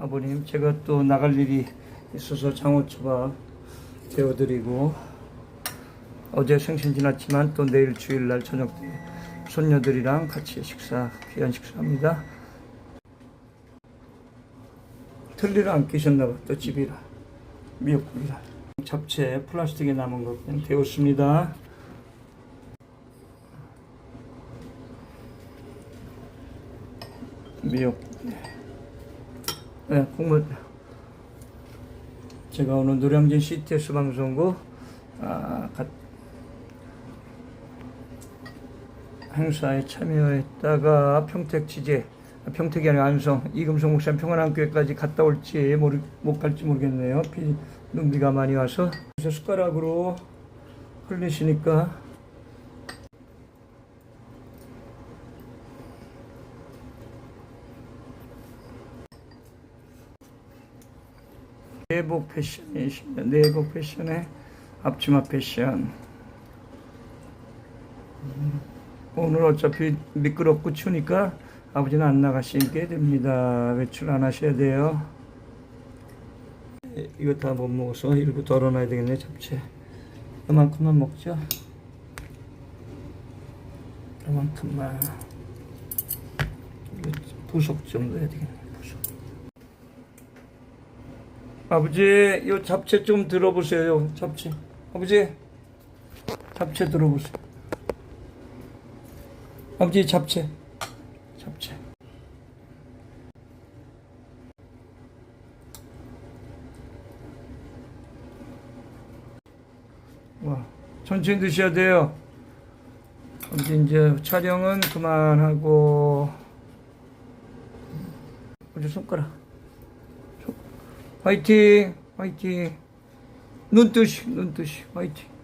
아버님 제가 또 나갈 일이 있어서 장어초밥 데워드리고 어제 생신 지났지만 또 내일 주일날 저녁 때 손녀들이랑 같이 식사 귀한 식사합니다. 틀니를 안 끼셨나봐 또 집이라 미역국이라 잡채 플라스틱에 남은 거 그냥 데웠습니다. 미역국 네, 국물 제가 오늘 노량진 CTS 방송국 아, 가- 행사에 참여했다가 평택 지제 아, 평택이 아니라 안성 이금성 목사 평안한교회까지 갔다 올지 모르, 못 갈지 모르겠네요. 비, 눈비가 많이 와서 숟가락으로 흘리시니까 내복 패션이십니다. 내복 패션에 앞치마 패션. 음, 오늘 어차피 미끄럽고 추니까 아버지는 안 나가시게 됩니다. 외출 안 하셔야 돼요. 예, 이거 다 못 먹어서 일부 덜어놔야 되겠네 잡채. 이만큼만 먹죠. 이만큼만. 부속 정도 해야 되겠네. 부속. 아버지, 이 잡채 좀 들어보세요. 잡채. 아버지, 잡채 들어보세요. 아버지, 잡채. 잡채. 와, 천천히 드셔야 돼요. 아버지, 이제 촬영은 그만하고. 아버지, 손가락. 화이팅! 화이팅! 눈 뜨시, 눈 뜨시, 화이팅!